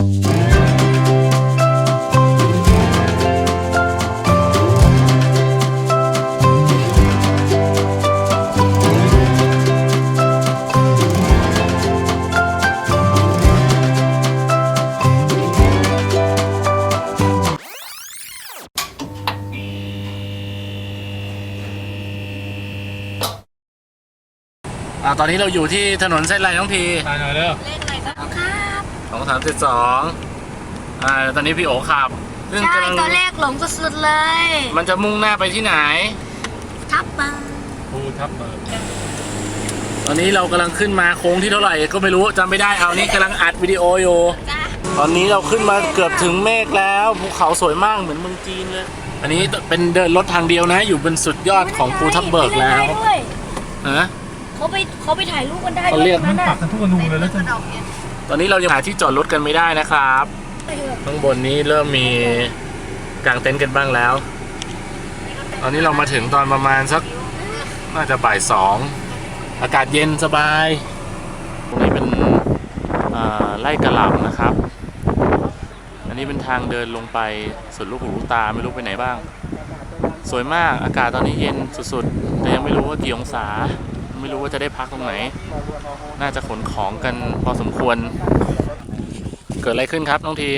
อ่าตอนนี้เราอยู่ที่ถนนเส้นไรน้องทีตายหน่อยเร็ว เลข สองสามเจ็ดสองอ่าตอนนี้พี่โอขับซึ่งใช่กำลังตัวเลขหลงสุดๆเลย มันจะมุ่งหน้าไปที่ไหน ทับมาภูทับเบิกตอนนี้เรากำลังขึ้นมาโค้งที่เท่าไหร่ก็ไม่รู้จำไม่ได้เอานี่กำลังอัดวิดีโออยู่ จ้าตอนนี้เราขึ้นมาเกือบถึงเมฆแล้วภูเขาสวยมากเหมือนเมืองจีนเลย อันนี้เป็นเดินรถทางเดียวนะ อยู่บนสุดยอดของภูทับเบิกแล้วด้วยฮะเขาไปเขาไปถ่ายรูปกันได้เขาเรียกตรงนั้นปัน่ะกกันทุกอนูเลยแล้วจะ ตอนนี้เรายังหาที่จอดรถกันไม่ได้นะครับ ข้างบนนี้เริ่มมีกางเต็นท์กันบ้างแล้ว ตอนนี้เรามาถึงตอนประมาณสักน่าจะบ่ายสองอากาศเย็นสบาย ตรงนี้เป็นไร่กระหล่ำนะครับ อันนี้เป็นทางเดินลงไปสุดลูกหูลูกตาไม่รู้ไปไหนบ้าง สวยมากอากาศตอนนี้เย็นสุดๆ แต่ยังไม่รู้ว่ากี่องศา ไม่รู้ว่าจะได้พักตรงไหน น่าจะขนของกันพอสมควร เกิดอะไรขึ้นครับน้องที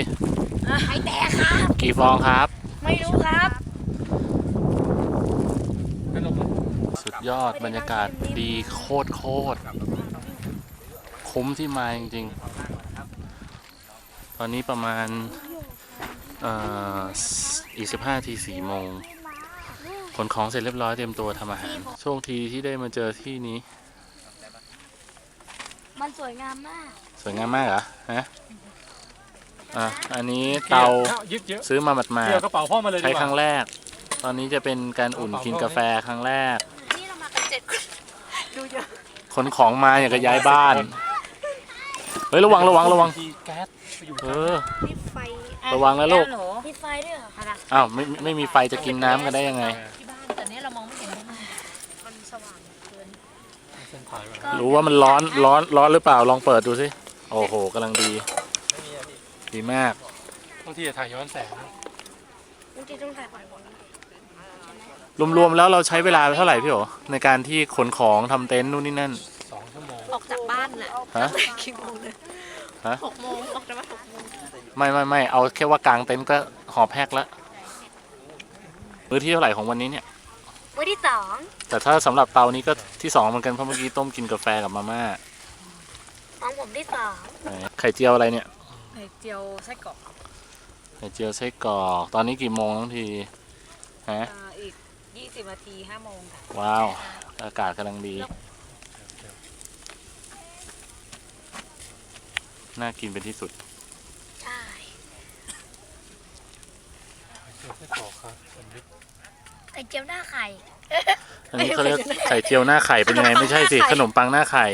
อะไอแต่ครับ กี่ฟองครับ ไม่รู้ครับขนมสุดยอดบรรยากาศดีโคตรโคตรคุ้มที่มาจริงๆ ตอนนี้ประมาณเอ่ออีกสิบห้าทีสี่โมง ขนของเสร็จเรียบร้อยเตรียมตัวทำอาหาร โชคดีที่ได้มาเจอที่นี้ มันสวยงามมาก สวยงามมากเหรอฮะอะอันนี้เตายึดเยอะซื้อมาหมาดเกี่ยวกระเป๋าพ่อมาเลยๆดีใช้กว่าครั้งแรก ตอนนี้จะเป็นการอุ่นกินกาแฟครั้งแรก นี่เรามากันเจ็ดคนดูเยอะขนของมาอย่างกับย้ายบ้าน เฮ้ยระวังระวังระวัง ทีแก๊สไปอยู่เออมีไฟระวังนะลูก มีไฟด้วยเหรอคะอ้าวไม่ไม่มีไฟจะกินน้ำกันได้ยังไงที่ รู้ว่ามันร้อนร้อนร้อนหรือเปล่าลองเปิดดูสิโอ้โหกำลังดี ดีมากบางทีจะถ่ายย้อนแสงบางทีต้องถ่ายก่อนรวมๆแล้วเราใช้เวลาไปเท่าไหร่พี่โอในการที่ขนของทำเต็นท์นู่นนี่นั่นสองชั่วโมงออกจากบ้านน่ะฮะกี่โมงเลยฮะหกโมงออกจากบ้านหกโมงไม่ไม่ไม่เอาแค่ว่ากางเต็นท์ก็หอบแพกแล้วมื้อที่เท่าไหร่ของวันนี้เนี่ย วันที่สองแต่ถ้าสำหรับเตานี้ก็ที่สองเหมือนกันเพราะเมื่อกี้ต้มกินกาแฟกับมาม่าของผมที่สองไหนไข่เจียวอะไรเนี่ยไข่เจียวไส้กรอกไข่เจียวไส้กรอกตอนนี้กี่โมงทั้งทีฮะอีกยี่สิบนาทีห้าโมงค่ะว้าว อากาศกำลังดี น่ากินเป็นที่สุด ใช่เกี่ยวไม่ต่อครับสำลิด ไข่เจียวหน้าไข่ อันนี้เขาเรียกไข่เจียวหน้าไข่เป็นยังไงไม่ใช่สิ ขนมปังหน้าไข่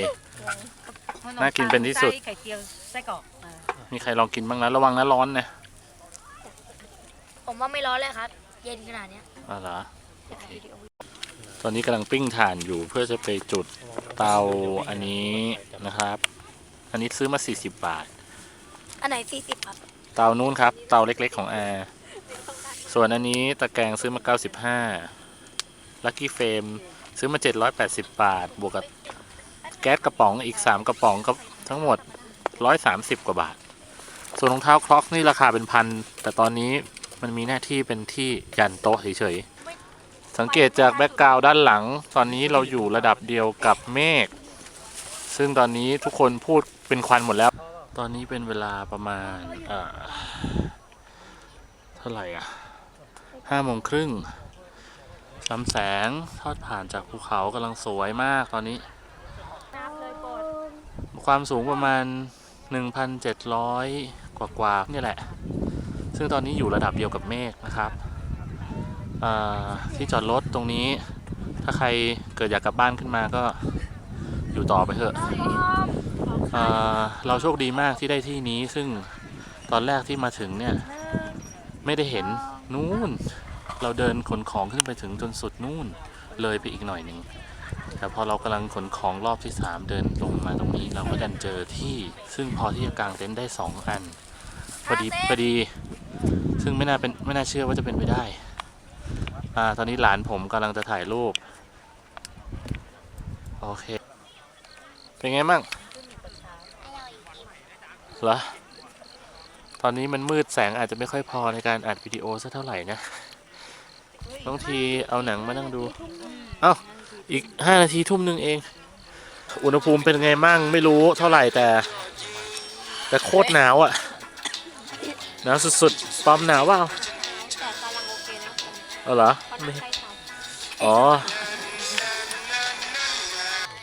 น่ากินเป็นที่สุด ไข่เจียวไส้กรอกมีใครลองกินบ้างนะระวังนะร้อนนะผมว่าไม่ร้อนเลยครับ เย็นขนาดเนี้ยอ๋อเหรอเดี๋ยวถ่ายวิดีโอตอนนี้กำลังปิ้งถ่านอยู่เพื่อจะไปจุดเตาอันนี้นะครับ อันนี้ซื้อมา 40 บาท อันไหนสี่สิบครับ เตานู้นครับ เตาเล็กๆของแอร์ ส่วนอันนี้ตะแกรงซื้อมา 95ลัคกี้เฟมซื้อมา 780 บาท บวกกับแก๊สกระป๋องอีก 3 กระป๋องก็ทั้งหมด 130 กว่าบาท ส่วนรองเท้าคล็อกนี่ราคาเป็นพัน แต่ตอนนี้มันมีหน้าที่เป็นที่ยันโต๊ะเฉยๆ สังเกตจากแบ็กกราวด์ด้านหลัง ตอนนี้เราอยู่ระดับเดียวกับเมฆ ซึ่งตอนนี้ทุกคนพูดเป็นควันหมดแล้ว ตอนนี้เป็นเวลาประมาณเอ่อเท่าไหร่อะ ห้าโมงครึ่งลำแสงทอดผ่านจากภูเขากำลังสวยมากตอนนี้น้ำเลยกดความสูงประมาณ 1,700 กว่ากว่าๆนี่แหละ ซึ่งตอนนี้อยู่ระดับเดียวกับเมฆนะครับอ่าที่จอดรถตรงนี้ ถ้าใครเกิดอยากกลับบ้านขึ้นมาก็อยู่ต่อไปเถอะอ่าเราโชคดีมากที่ได้ที่นี้ซึ่งตอนแรกที่มาถึงเนี่ย ไม่ได้เห็น นู่น เราเดินขนของขึ้นไปถึงจนสุดนู่น เลยไปอีกหน่อยหนึ่งแต่พอเรากำลังขนของรอบที่ 3 เดินลงมาตรงนี้ เราก็ดันเจอที่ ซึ่งพอที่จะกางเต็นท์ได้ 2 อันพอดีพอดี ซึ่งไม่น่าเป็นไม่น่าเชื่อว่าจะเป็นไปได้อ่าตอนนี้หลานผมกำลังจะถ่ายรูป โอเค เป็นไงมั่งเหรอ ตอนนี้มันมืดแสงอาจจะไม่ค่อยพอในการอัดวิดีโอสักเท่าไหร่นะบางทีเอาหนังมานั่งดู เอ้า อีกห้านาทีทุ่มหนึ่งเอง อุณหภูมิเป็นไงมั่งไม่รู้เท่าไหร่แต่ แต่โคตรหนาวอะ่ะ หนาวสุดๆปอมหนาวเปล่าแต่กำลังโอเคนะผมเอาเหรอเพราะไม่นักใช้ทอ๋อ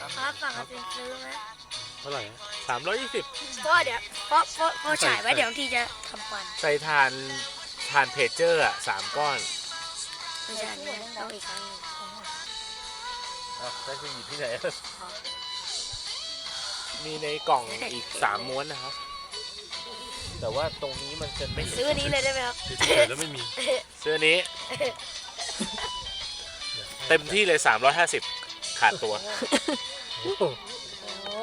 ำครับสั่งเป็นซื้อไหมเท่าไหร่ สามร้อยยี่สิบก็เดี๋ยวเพราะเพราะเพราะฉายไว้เดี๋ยวทีจะทำฟันใส่ทานทานเพจเจอร์อะสามก้อนไม่ใช่อันนี้ต้องอีกครั้งหนึ่งได้คือหยิบที่ไหนมีในกล่องอีกสามม้วนนะครับ แต่ว่าตรงนี้มันจะไม่เห็นซื้ออันนี้เลยได้ไหมครับ เฉยๆแล้วไม่มีซื้ออนนี้ เต็มที่เลยสามร้อยห้าสิบขาดตัว โอ้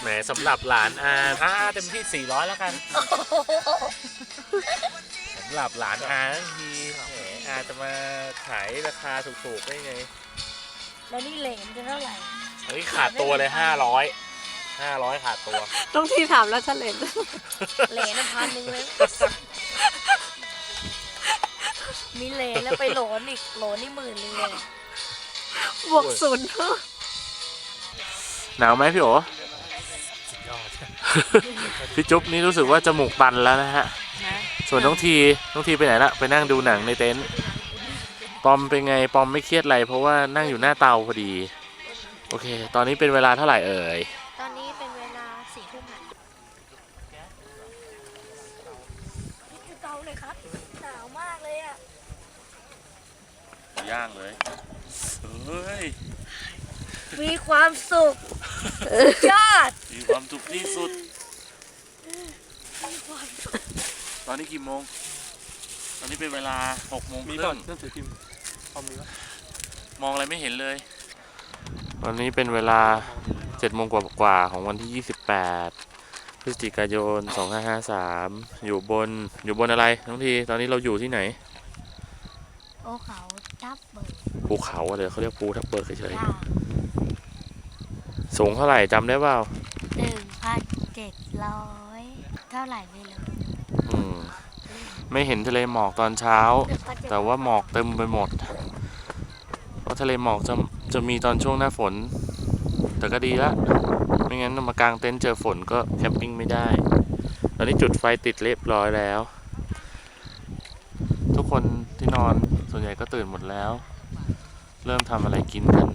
แหมสำหรับหลานอาถ้าเต็มที่ 400 แล้วกันสำหรับหลานอาทั้งทีแหมอาจะมาขายราคาถูกๆได้ไง แล้วนี่เหลมจะเท่าไหร่ เฮ้ยขาดตัวเลย 500 500 ขาดตัว ต้องที่ถามแล้วเฉลยเหลนพันหนึ่งเลย มีเหลนแล้วไปโหลนอีก โหลนนี่หมื่นหนึงเลยบวกศูนย์ หนาวไหมพี่โอสุดยอด พี่จุ๊บนี่รู้สึกว่าจมูกตันแล้วนะฮะ ส่วนน้องทีน้องทีไปไหนละไปนั่งดูหนังในเต็นท์ปอมเป็นไงปอมไม่เครียดอะไรเพราะว่านั่งอยู่หน้าเตาพอดี โอเค ตอนนี้เป็นเวลาเท่าไหร่เอ่ยตอนนี้เป็นเวลาสี่ทุ่มอะนี่เตาเลยครับหนาวมากเลยอะย่างเลยเฮ้ยมีความสุขยอดมีความ สุขที่สุด ตอนนี้กี่โมง ตอนนี้เป็นเวลา6โมงคมีรึ่ก่อนงหนังสือพิมพ์พอมีปะมองอะไรไม่เห็นเลย ตอนนี้เป็นเวลา7โมงกว่าๆของวันที่28พฤศจิกายน2553อยู่บนอยู่บนอะไรน้องทีตอนนี้เราอยู่ที่ไหนโอ้เขาทับเบิกภูเขาอะเลยเขาเรียกภูทับเบิกเฉยยาๆสูงเท่าไหร่จำได้เปล่าหนึ่งพัน เจ็ดร้อยเท่าไหร่ไม่รู้อืมไม่เห็นทะเลหมอกตอนเช้า แต่ว่าหมอกเต็มไปหมด เพราะทะเลหมอกจะจะมีตอนช่วงหน้าฝน แต่ก็ดีละ ไม่งั้นมากางเต็นท์เจอฝนก็แคมปิ้งไม่ได้ ตอนนี้จุดไฟติดเรียบร้อยแล้ว ทุกคนที่นอนส่วนใหญ่ก็ตื่นหมดแล้ว เริ่มทำอะไรกินกัน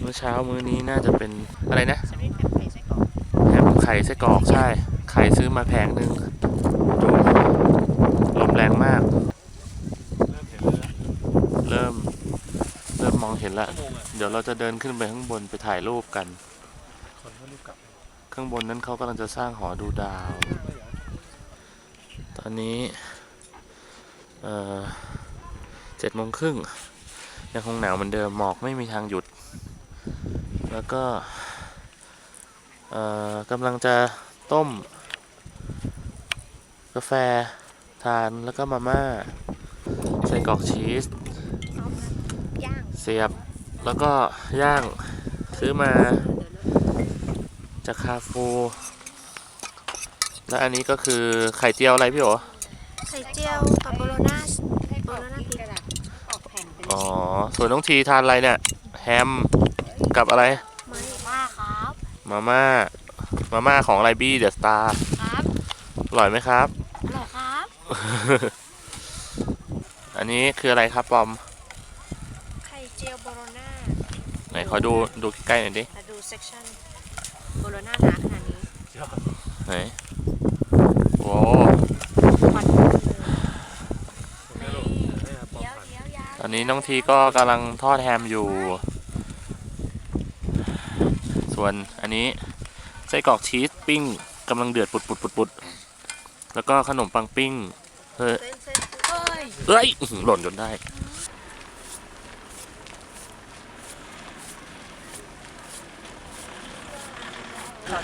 เมื่อเช้ามื้อนี้น่าจะเป็นอะไรนะแฮมไข่ไส้กรอกใช่ ไข่ซื้อมาแพงหนึงดูลมแรงมาก เริ่มเเเริ่มมองเห็นละชั่วเดี๋ยวเราจะเดินขึ้นไปข้างบนไปถ่ายรูปกัน ข้างบนนั้นเขากำลังจะสร้างหอดูดาว ตอนนี้ เอ่อเจ็ดโมงครึ่งยังคงหนาวเหมือนเดิมหมอกไม่มีทางหยุด แล้วก็ กำลังจะต้ม กาแฟทานแล้วก็มาม่าใส่กรอกชีสย่างเสียบแล้วก็ย่างซื้อมาจากคาฟู และอันนี้ก็คือไข่เจียวอะไรพี่โอไข่เจียวกับโบโลน่าโบโลน่าพริกอ๋อ ส่วนน้องทีทานอะไรเนี่ย แฮมกับอะไรไม่ว่าครับ มาม่า มาม่าของอะไรบี้เดอะสตาร์ครับอร่อยไหมครับ อร่อยครับ อันนี้คืออะไรครับปอม ไข่เจียวโบโลน่าไหนขอดูดูใกล้ๆหน่อยดิ มาดูเซ็กชันโบโลน่าหนาขนาดนี้ยอดไหนโอ้ควันไม่รู้ไม่เอาปอมเดี๋ยวผ่านเดี๋ยวยาวตอนนี้น้องทีก็กำลังทอดแฮมอยู่ ส่วนอันนี้ไส้กรอกชีสปิ้งกำลังเดือดปุดปุดปุดปุดแล้วก็ขนมปังปิ้งเฮ้ยเส้นเส้นเอ้ยเอ้ยอื้อหือหล่นจนได้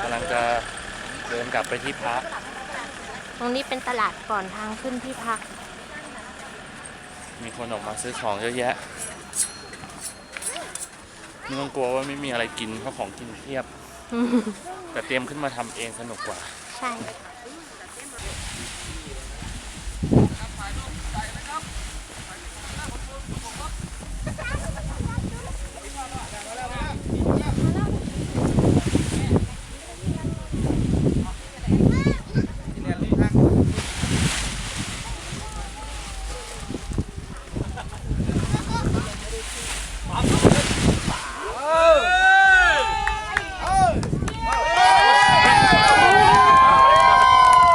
กำลังจะเดินกลับไปที่พักตรงนี้เป็นตลาดก่อนทางขึ้นที่พัก มีคนออกมาซื้อของเยอะแยะ ไม่ต้องกลัวว่าไม่มีอะไรกินเพราะของกินเพียบ แต่เตรียมขึ้นมาทำเองสนุกกว่า ใช่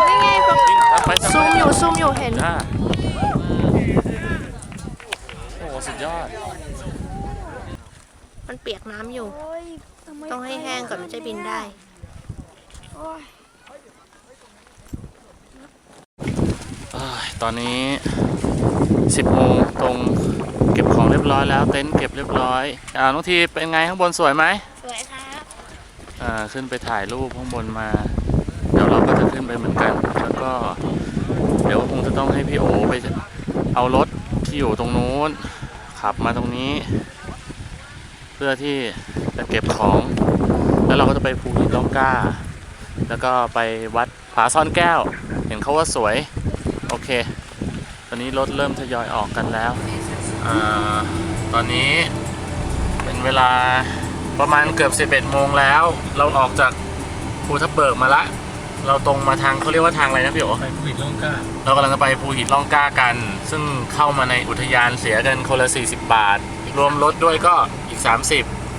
นี่ไงผม ตามไปตาม ซูม ไป อยู่ซูมอยู่เห็น อ่า โอ้โหสุดยอด มันเปียกน้ำอยู่ ต้องให้แห้งก่อนมันจะบินได้อ้ายตอนนี้ 10โมงตรงเก็บของเรียบร้อยแล้ว เต็นท์เก็บเรียบร้อยอ่าน้องทีเป็นไงข้างบนสวยไหมสวยครับอ่าขึ้นไปถ่ายรูปข้างบนมา เดี๋ยวเราก็จะขึ้นไปเหมือนกัน แล้วก็เดี๋ยวคงจะ ต้องให้พี่โอไปเอารถที่อยู่ตรงนู้น ขับมาตรงนี้ เพื่อที่จะเก็บของ แล้วเราก็จะไปภูหินล่องกล้า แล้วก็ไปวัดผาซ่อนแก้ว เห็นเขาว่าสวย โอเค ตอนนี้รถเริ่มทยอยออกกันแล้วอตอนนี้เป็นเวลาประมาณเกือบ 11 โมงแล้ว เราออกจากภูทับเบิกมาละ เราตรงมาทางเขาเรียกว่าทางอะไรนะพี่โอไปคุยล่องกล้าเรากำลังจะไปภูหินล่องกล้ากัน ซึ่งเข้ามาในอุทยานเสียกันคนละ 40 บาท รวมรถด้วยก็อีก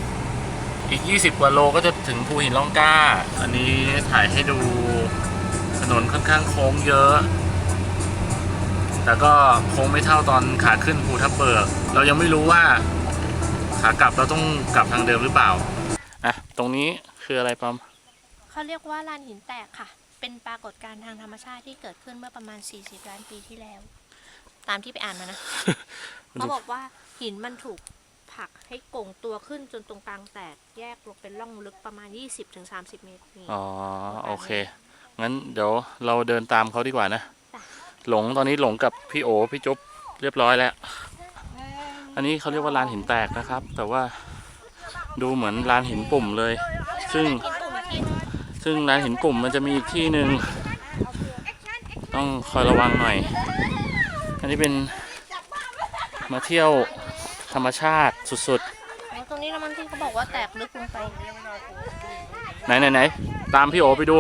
30 อีก 20 กว่าโลก็จะถึงภูหินล่องกล้า อันนี้ถ่ายให้ดูถนนค่อนข้างโค้งเยอะ แต่ก็โค้งไม่เท่าตอนขาขึ้นภูทับเบิก เรายังไม่รู้ว่าขากลับเราต้องกลับทางเดิมหรือเปล่าอะตรงนี้คืออะไรปอม เขาเรียกว่าลานหินแตกค่ะ เป็นปรากฏการณ์ทางธรรมชาติที่เกิดขึ้นเมื่อประมาณ 40 ล้านปีที่แล้ว ตามที่ไปอ่านมานะเขาบอกว่าหินมันถูกผลักให้โก่งตัวขึ้นจนตรงกลางแตกแยกลงเป็นร่องลึกประมาณ 20-30 เมตรนี่อ๋อ โอเค งั้นเดี๋ยวเราเดินตามเขาดีกว่านะจ้ะหลงตอนนี้หลงกับพี่โอพี่จุ๊บเรียบร้อยแล้ว อันนี้เขาเรียกว่าลานหินแตกนะครับ แต่ว่าดูเหมือนลานหินปุ่มเลย ซึ่งหินปุ่มที่ ซึ่งลานหินปุ่มมันจะมีอีกที่หนึ่งต้องคอยระวังหน่อย อันนี้เป็นมาเที่ยวธรรมชาติสุดอ๋อตรงนี้แล้วมันที่เขาบอกว่าแตกลึกลงไป ๆ ไหนไหนไหนตามพี่โอไปดู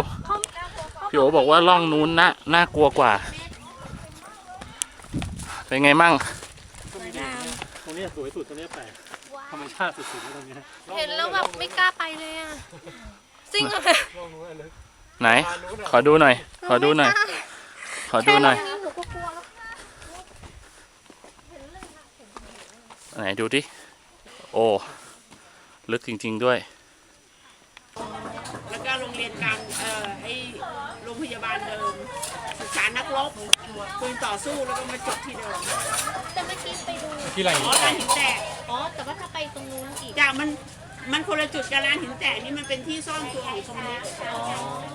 พี่โอบอกว่าล่องนู้นน่าน่ากลัวกว่า เป็นไงมั่ง ตรงเนี้ยสวยสุดตรงเนี้ยแปลกธรรมชาติสุดๆเลยตรงเนี้ยเห็นแล้วแบบไม่กล้าไปเลยอะ จริงเหรอล่องนู้นเลยไหน ขอดูหน่อย ขอดูหน่อย ขอดูหน่อยแค่นี้หนูก็กลัวแล้วไหนดูดิ โอ้ ลึกจริง ๆด้วย แล้วก็โรงเรียนการเอ่อไอ้โรงพยาบาลเดิมศึกษานักรบปืนต่อสู้แล้วก็มาจบที่เดิมแต่เมื่อกี้ไปดู ที่ไรอ๋อร้านหินแตกอ๋อ แต่ว่าถ้าไปตรงนู้นอีก จากมัน มันคนละจุดกับร้านหินแตกนี่มันเป็นที่ซ่อนตัวของคอมมิวนิสต์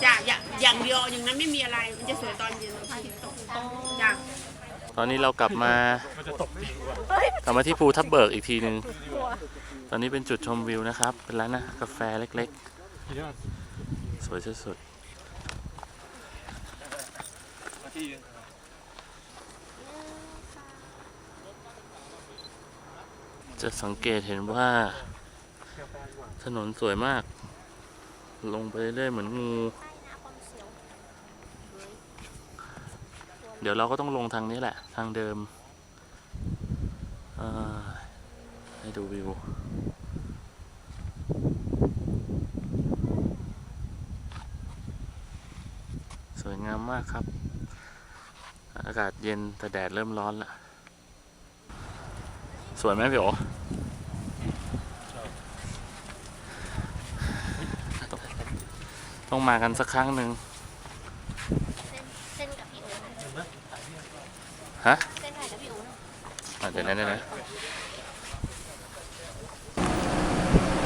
จากอย่างอย่างเดียวอย่างนั้นไม่มีอะไรมันจะสวยตอนเย็นพระอาทิตย์ตกจากตอนนี้เรากลับมา กลับมาที่ภูทับเบิกอีกทีหนึ่งตอนนี้เป็นจุดชมวิวนะครับ เป็นร้านนะกาแฟเล็กๆ สวยสุดๆจะสังเกตเห็นว่า ถนนสวยมาก ลงไปเรื่อยๆเหมือนงู เดี๋ยวเราก็ต้องลงทางนี้แหละ ทางเดิม ให้ดูวิวสวยงามมากครับ อากาศเย็นแต่แดดเริ่มร้อนละ สวยไหมพี่โอต้อง ต้องมากันสักครั้งหนึ่งเส้นกับพี่โอนะฮะเส้นถ่ายกับพี่โอนะอะเดี๋ยวนะเดี๋ยวนะ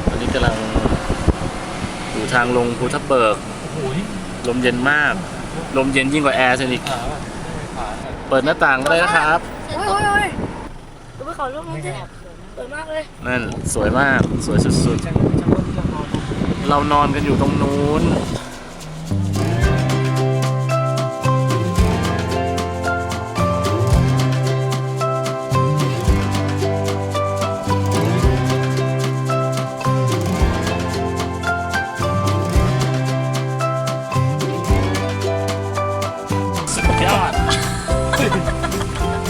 ตอนนี้กำลังอยู่ทางลงภูทับเบิก โอ้โหลมเย็นมาก ลมเย็นยิ่งกว่าแอร์สิอีกเปิดหน้าต่างก็ได้นะครับ โอ้ยโอ้ยโอ้ยดูไปเขาลูกนู้นสิสวยมากเลย นั่นสวยมากสวยสุดๆ เรานอนกันอยู่ตรงนู้นสุดยอด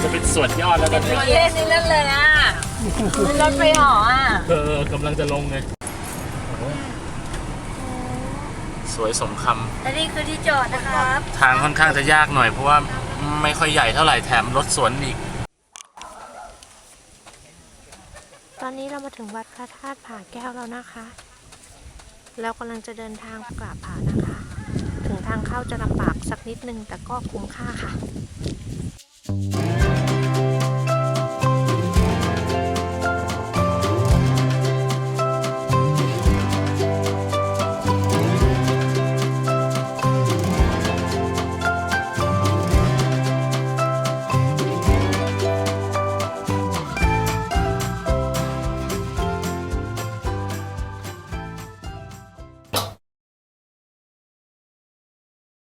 จะเป็นส่วนยอดแล้วตอนนี้เล่นนี่นั่นเลยอะมันรถไฟเหออะ เออกำลังจะลงเลย สวยสมคและนี่คือที่จอดนะครับำทางค่อนข้างจะยากหน่อยเพราะว่าไม่ค่อยใหญ่เท่าไหร่แถมรถสวนอีก ตอนนี้เรามาถึงวัดพระธาตุผาแก้วแล้วนะคะแล้วกำลังจะเดินทางกลับผานะคะ ถึงทางเข้าจะลำบากสักนิดนึงแต่ก็คุ้มค่าค่ะ